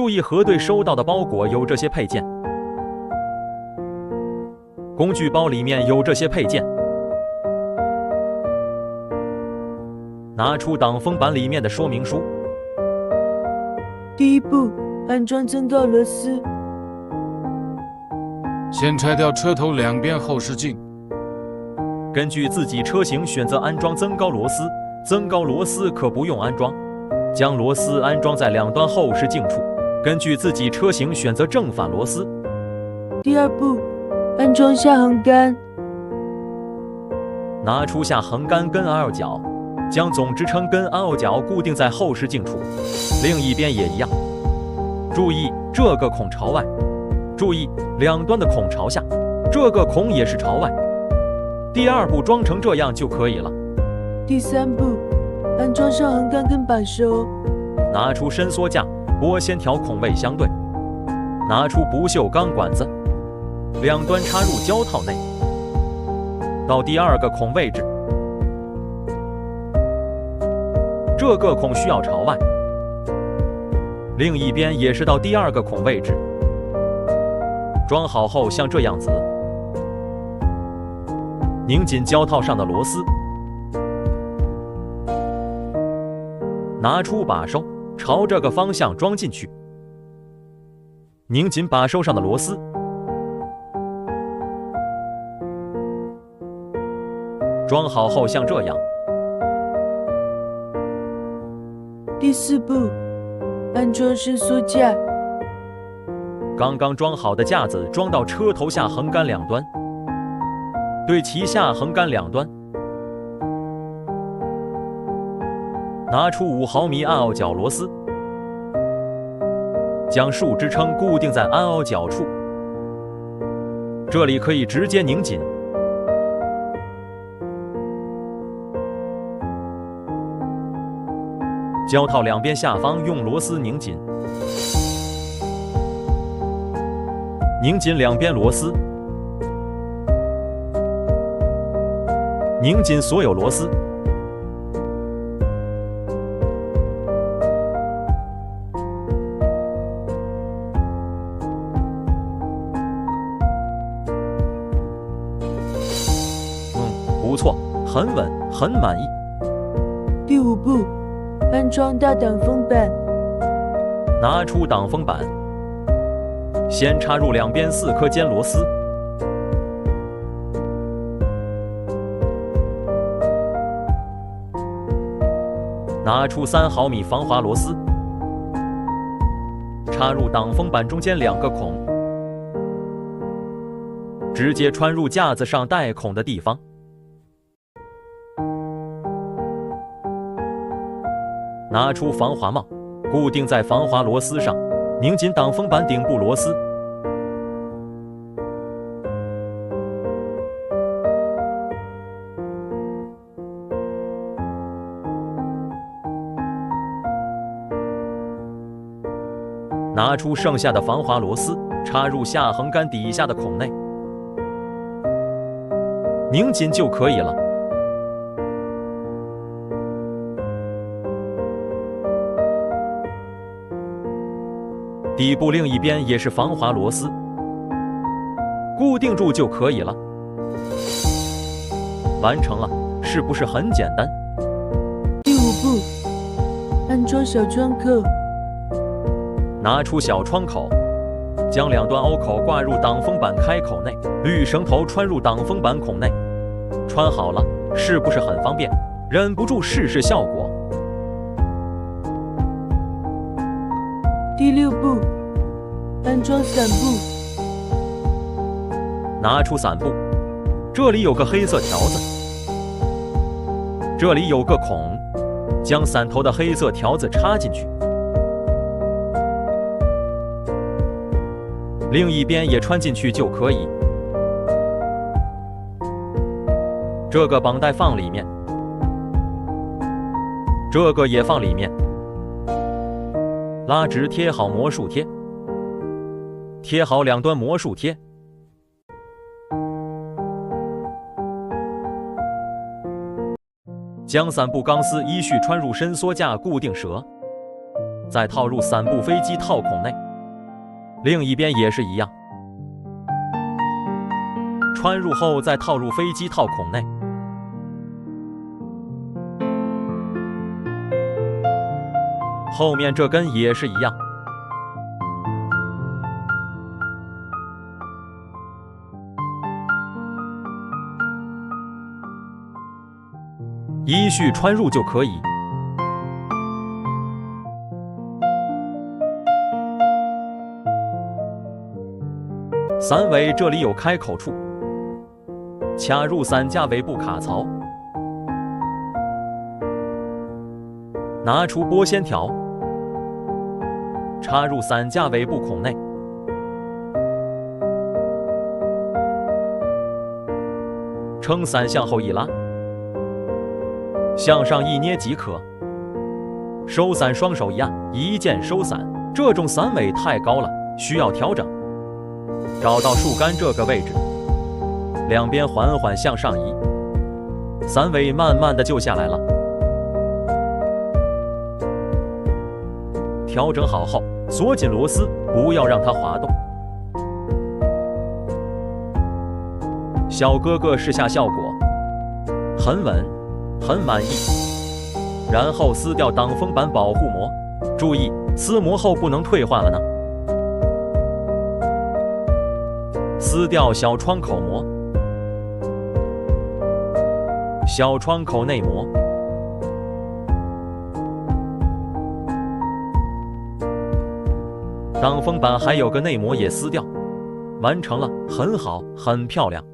注意核对收到的包裹有这些配件。工具包里面有这些配件。拿出挡风板里面的说明书。第一步，安装增高螺丝。先拆掉车头两边后视镜。根据自己车型选择安装增高螺丝，增高螺丝可不用安装。将螺丝安装在两端后视镜处。根据自己车型选择正反螺丝。第二步，安装下横杆。拿出下横杆跟 L 角，将总支撑跟 L 角固定在后视镜处，另一边也一样。注意这个孔朝外，注意两端的孔朝下，这个孔也是朝外。第二步装成这样就可以了。第三步，安装上横杆跟把手。拿出伸缩架。拨线条孔位相对，拿出不锈钢管子，两端插入胶套内，到第二个孔位置，这个孔需要朝外，另一边也是到第二个孔位置。装好后像这样子，拧紧胶套上的螺丝，拿出把手。朝这个方向装进去，拧紧把手上的螺丝。装好后像这样。第四步，安装伸缩架。刚刚装好的架子装到车头下横杆两端，对齐下横杆两端。拿出五毫米暗凹角螺丝，将竖支撑固定在暗凹角处，这里可以直接拧紧。胶套两边下方用螺丝拧紧，拧紧两边螺丝，拧紧所有螺丝。不错，很稳，很满意。第五步，安装大挡风板。拿出挡风板，先插入两边四颗尖螺丝，拿出三毫米防滑螺丝，插入挡风板中间两个孔，直接穿入架子上带孔的地方。拿出防滑帽，固定在防滑螺丝上，拧紧挡风板顶部螺丝。拿出剩下的防滑螺丝，插入下横杆底下的孔内，拧紧就可以了。底部另一边也是防滑螺丝，固定住就可以了。完成了，是不是很简单？第五步，安装小窗口。拿出小窗口，将两端凹口挂入挡风板开口内，绿绳头穿入挡风板孔内。穿好了，是不是很方便？忍不住试试效果。第六步，安装伞布。拿出伞布，这里有个黑色条子，这里有个孔，将伞头的黑色条子插进去，另一边也穿进去就可以。这个绑带放里面，这个也放里面。拉直贴好魔术贴，贴好两端魔术贴，将伞布钢丝依序穿入伸缩架固定舌，再套入伞布飞机套孔内，另一边也是一样，穿入后再套入飞机套孔内。后面这根也是一样，依序穿入就可以。三尾这里有开口处，卡入伞架尾部卡槽，拿出拨线条，插入伞架尾部孔内，撑伞向后一拉，向上一捏即可。收伞双手一按，一键收伞。这种伞尾太高了，需要调整。找到树干这个位置，两边缓缓向上移，伞尾慢慢的就下来了。调整好后，锁紧螺丝，不要让它滑动。小哥哥试下效果，很稳，很满意。然后撕掉挡风板保护膜，注意撕膜后不能退换了呢。撕掉小窗口膜，小窗口内膜，挡风板还有个内膜也撕掉，完成了，很好，很漂亮。